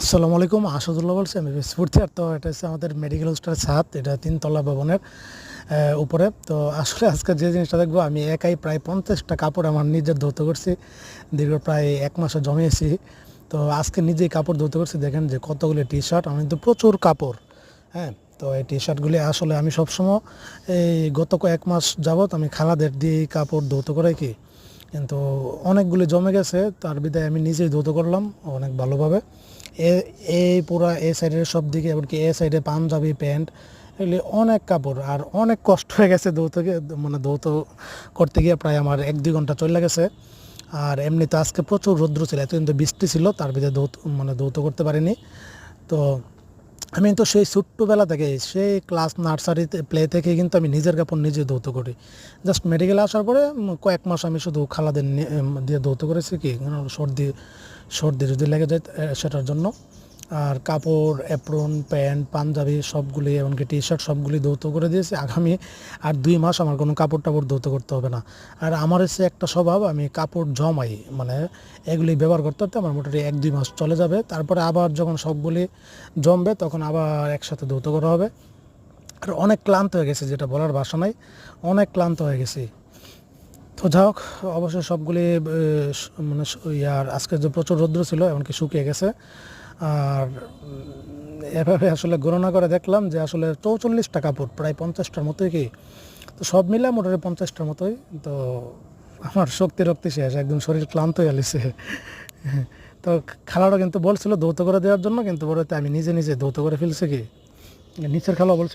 আসসালামু আলাইকুম, আসাদুল্লাহ বলছি, আমি স্ফূর্তি আর তো এটা হচ্ছে আমাদের মেডিকেল হোস্টেলের ছাদ, এটা তিনতলা ভবনের উপরে। তো আসলে আজকে যে জিনিসটা দেখব, আমি একাই প্রায় পঞ্চাশটা কাপড় আমার নিজের ধৌত করছি। দীর্ঘ প্রায় এক মাসে জমিয়েছি। তো আজকে নিজেই কাপড় ধৌত করছি। দেখেন যে কতগুলি টি শার্ট আমি তো প্রচুর কাপড় হ্যাঁ? তো এই টি শার্টগুলি আসলে আমি সবসময় এই গত কয়েক মাস যাবত আমি খালাদের দিয়ে কাপড় ধৌত করে কি। কিন্তু অনেকগুলি জমে গেছে, তার বিদায় আমি নিজেই ধৌত করলাম, অনেক ভালোভাবে। এ এই পুরা এ সাইডের সব দিকে, এমনকি এ সাইডে পাঞ্জাবি প্যান্ট, এগুলি অনেক কাপড়, আর অনেক কষ্ট হয়ে গেছে ধৌত মানে ধৌত করতে গিয়ে প্রায় আমার এক দুই ঘণ্টা চলে গেছে। আর এমনিতে আজকে প্রচুর রৌদ্র ছিল, এত কিন্তু বৃষ্টি ছিল, তার ভিতরে ধৌত মানে ধৌত করতে পারিনি। তো আমি তো সেই ছোট্টবেলা থেকে, সেই ক্লাস নার্সারিতে প্লে থেকে কিন্তু আমি নিজের কাপড় নিজে ধৌত করি। জাস্ট মেডিকেলে আসার পরে কয়েক মাস আমি শুধু খালাদের দিয়ে ধৌত করেছি কি, সর্দি সর্দি যদি লেগে যায় সেটার জন্য। আর কাপড় অ্যাপ্রন প্যান্ট পাঞ্জাবি সবগুলি এমনকি টি শার্ট সবগুলি ধৌত করে দিয়েছি। আগামী আর দুই মাস আমার কোনো কাপড় টাপড় ধৌত করতে হবে না। আর আমার হচ্ছে একটা স্বভাব, আমি কাপড় জমাই। মানে এগুলি ব্যবহার করতে করতে আমার মোটামুটি এক দুই মাস চলে যাবে। তারপরে আবার যখন সবগুলি জমবে, তখন আবার একসাথে ধৌত করা হবে। আর অনেক ক্লান্ত হয়ে গেছে, যেটা বলার ভাষা নাই। অনেক ক্লান্ত হয়ে গেছি। তো যাই হোক অবশ্যই সবগুলি মানে ইয়ার আজকে যে প্রচুর রৌদ্র ছিল, এমনকি শুকিয়ে গেছে। আর এভাবে আসলে গণনা করে দেখলাম যে আসলে চৌচল্লিশটা কাপড় প্রায় পঞ্চাশটার মতোই কি? তো সব মিলে মোটামুটি পঞ্চাশটার মতোই। তো আমার শক্তি রক্তি শেষ, একদম শরীর ক্লান্ত হয়ে গেছে। তো খেলাটা কিন্তু বলছিল ধৌত করে দেওয়ার জন্য, কিন্তু পরে আমি নিজে নিজে ধৌত করে ফেলছি কি? নিচের খেলা বলছিল